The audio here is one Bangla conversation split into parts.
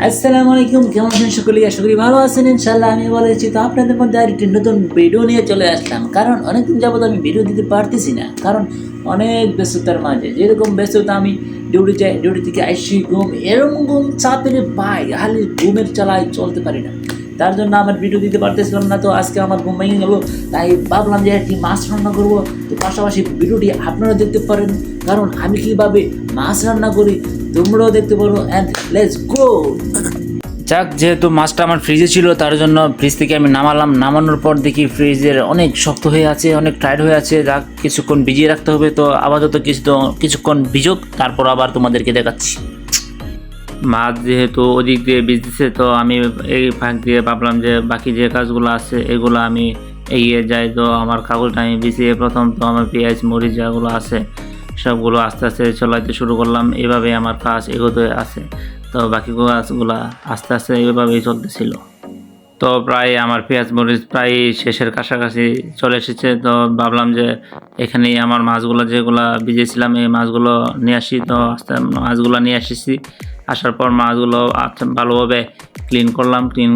আসসালামু আলাইকুম, কেমন আছেন সকলেই? আশা করি ভালো আছেন ইনশাল্লাহ আমি বলেছি তো আপনাদের মধ্যে আরেকটি নতুন ভিডিও নিয়ে চলে আসলাম। কারণ অনেকদিন যাবত আমি ভিডিও দিতে পারতেছি না। কারণ অনেক ব্যস্ততার মাঝে। যেরকম ব্যস্ততা আমি ডিউটি যাই ডিউটি থেকে আইসি ঘুম এরকম ঘুম চাপের পাই হালি ঘুমের চালায় চলতে পারি না। তার জন্য আমার ভিডিও দিতে পারতেছিলাম না, তো আজকে আমার ঘুম ভেঙে গেলো। তাই ভাবলাম যে একটি মাছ রান্না করব। তো পাশাপাশি ভিডিওটি আপনারা দেখতে পারেন, কারণ আমি কীভাবে মাছ রান্না করি, তোমরাও দেখতে পারো অ্যান্ড লেটস গো যাক, যেহেতু মাছটা আমার ফ্রিজে ছিল, তার জন্য ফ্রিজ থেকে আমি নামালাম। নামানোর পর দেখি ফ্রিজের অনেক শক্ত হয়ে আছে, অনেক টাইট হয়ে আছে। যাক, কিছুক্ষণ ভিজিয়ে রাখতে হবে, তো আপাতত কিছু কিছুক্ষণ ভিজুক, তারপর আবার তোমাদেরকে দেখাচ্ছি। মাছ যেহেতু ওদিক দিয়ে ভিজতেছে তো আমি এই ফাঁক দিয়ে ভাবলাম যে বাকি যে কাজগুলো আছে, এগুলো আমি এগিয়ে যাই। তো আমার কাগজটা আমি বিছিয়ে প্রথম তো আমার পেঁয়াজ, মরিচ যেগুলো আছে, সবগুলো আস্তে আস্তে চলাইতে শুরু করলাম। এভাবে আমার কাজ এগোতে আছে। তো বাকি কাজগুলো আস্তে আস্তে এভাবেই চলতেছিল। তো প্রায় আমার পেঁয়াজ, মরিচ প্রায় শেষের কাছাকাছি চলে এসেছে। তো ভাবলাম যে এখানেই আমার মাছগুলো যেগুলো ভিজেছিলাম, এই মাছগুলো নিয়ে আসি। তো আস্তে মাছগুলো নিয়ে এসেছি আসার পর মাছগুলো আচ্ছা ভালোভাবে ক্লিন করলাম ক্লিন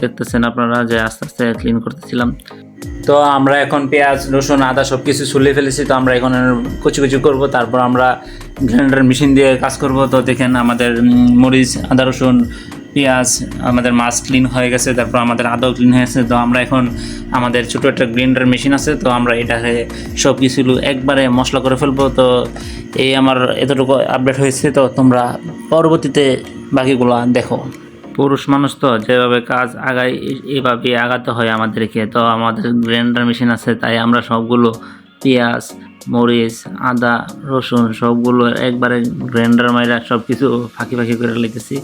দেখতেছেন আপনারা যে আস্তে আস্তে ক্লিন করতেছিলাম। তো আমরা এখন পেঁয়াজ, রসুন, আদা সব কিছু ছুলে ফেলেছি, তো আমরা এখন কুচি কুচি করব, তারপর আমরা গ্রাইন্ডার মেশিন দিয়ে কাজ করব। তো দেখেন আমাদের মরিচ, আদা, রসুন পেঁয়াজ, আমাদের মাছ ক্লিন হয়ে গেছে, তারপর আমাদের আদাও ক্লিন হয়ে গেছে। তো আমরা এখন আমাদের ছোটো একটা গ্রাইন্ডার মেশিন আছে, তো আমরা এটাকে সব কিছু একবারে মশলা করে ফেলব। তো এই আমার এতটুকু আপডেট হয়েছে, তো তোমরা পরবর্তীতে বাকিগুলো দেখো। পুরুষ মানুষ তো যেভাবে কাজ আগায় এভাবে আগাতে হয় আমাদেরকে। তো আমাদের গ্রাইন্ডার মেশিন আছে, তাই আমরা সবগুলো পেঁয়াজ, মরিচ, আদা, রসুন সবগুলো একবারে গ্রাইন্ডার মাইরা সব কিছু ফাঁকি ফাঁকি করে লিখেছি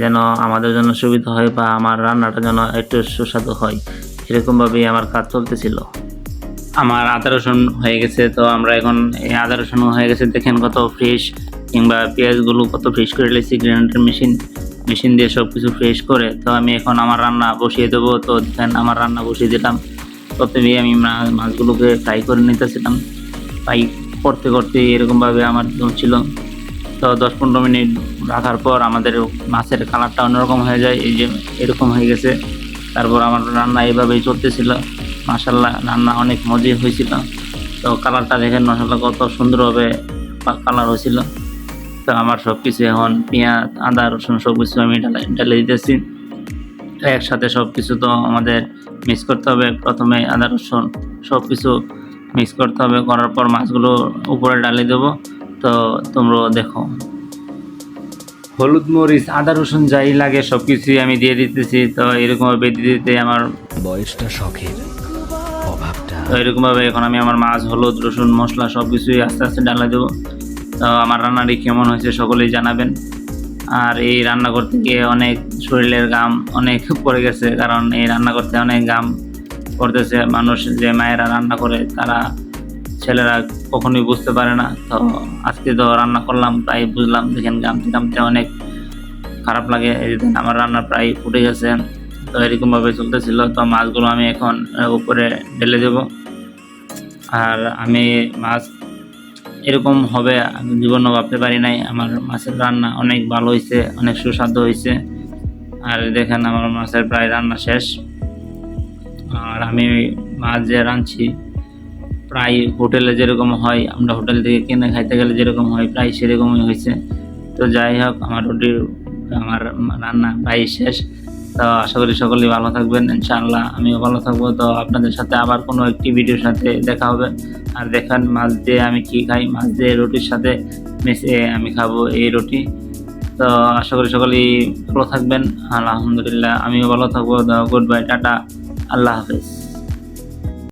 যেন আমাদের জন্য সুবিধা হয় বা আমার রান্নাটা যেন একটু সুস্বাদু হয়। এরকমভাবেই আমার কাজ চলতেছিল। আমার আদা রসুন হয়ে গেছে, তো আমরা এখন এই আদা রসুন হয়ে গেছে, দেখেন কত ফ্রেশ কিংবা পেঁয়াজগুলো কত ফ্রেশ করে লেছি গ্রাইন্ডার মেশিন মেশিন দিয়ে সব কিছু ফ্রেশ করে। তো আমি এখন আমার রান্না বসিয়ে দেবো, তো দেখেন আমার রান্না বসিয়ে দিলাম। প্রথমে আমি মাছগুলোকে ফ্রাই করে নিতেছিলাম। ফ্রাই করতে করতে এরকমভাবে আমার ছিল। তো দশ পনেরো মিনিট রাখার পর আমাদের মাছের কালারটা অন্যরকম হয়ে যায়, এই যে এরকম হয়ে গেছে। তারপর আমার রান্না এভাবেই চলতেছিল। মাসাল্লাহ রান্না অনেক মজা হয়েছিল। তো কালারটা দেখেন মশাল্লাহ কত সুন্দরভাবে কালার হয়েছিল। তো আমার সব কিছু এখন পেঁয়াজ, আদা, রসুন সব কিছু আমি ঢেলে দিতেছি। একসাথে সব কিছু তো আমাদের মিক্স করতে হবে। প্রথমে আদা, রসুন সব কিছু মিক্স করতে হবে। করার পর মাছগুলো উপরে ডালে দেবো। তো তোমরা দেখো। হলুদ মরিচ আদা রসুন যাই লাগে সব কিছুই আমি দিয়ে দিতেছি তো এরকমভাবে দিতে দিতে আমার বয়সটা শখের অভাবটা তো এরকমভাবে এখন আমি আমার মাছ হলুদ রসুন মশলা সব কিছুই আস্তে আস্তে ডালা দেবো। তো আমার রান্নাটি কেমন হয়েছে সকলেই জানাবেন। আর এই রান্না করতে গিয়ে অনেক শরীরের গাম অনেক পড়ে গেছে কারণ এই রান্না করতে অনেক গাম করতেছে মানুষ যে মায়েরা রান্না করে তারা ছেলেরা কখনোই বুঝতে পারে না। তো আজকে তো রান্না করলাম, তাই বুঝলাম, দেখেন গামতে গামতে অনেক খারাপ লাগে। আমার রান্না প্রায় ফুটে গেছে। তো এরকমভাবে চলতেছিল। তো মাছগুলো আমি এখন উপরে ঢেলে দেব। আর আমি মাছ এরকম হবে, আমি জীবনও ভাবতে পারি নাই। আমার মাছের রান্না অনেক ভালো হয়েছে, অনেক সুস্বাদু হয়েছে। আর দেখেন, আমার মাছের প্রায় রান্না শেষ। আর আমি মাছ যে রাঁধছি প্রায় হোটেলে যেরকম হয়, আমরা হোটেল থেকে কিনে খাইতে গেলে যেরকম হয়, প্রায় সেরকমই হয়েছে। তো যাই হোক, আমার রুটির, আমার রান্না প্রায় শেষ। তো আশা করি সকলেই ভালো থাকবেন, ইনশাআল্লাহ আমিও ভালো থাকব। তো আপনাদের সাথে আবার কোনো একটি ভিডিওর সাথে দেখা হবে। আর দেখেন, মাছ দিয়ে আমি কি খাই? মাছ দিয়ে রুটির সাথে মিশিয়ে আমি খাব এই রুটি। তো আশা করি সকলেই ভালো থাকবেন। আলহামদুলিল্লাহ, আমিও ভালো থাকব। Good bye tata. আল্লাহ হাফেজ।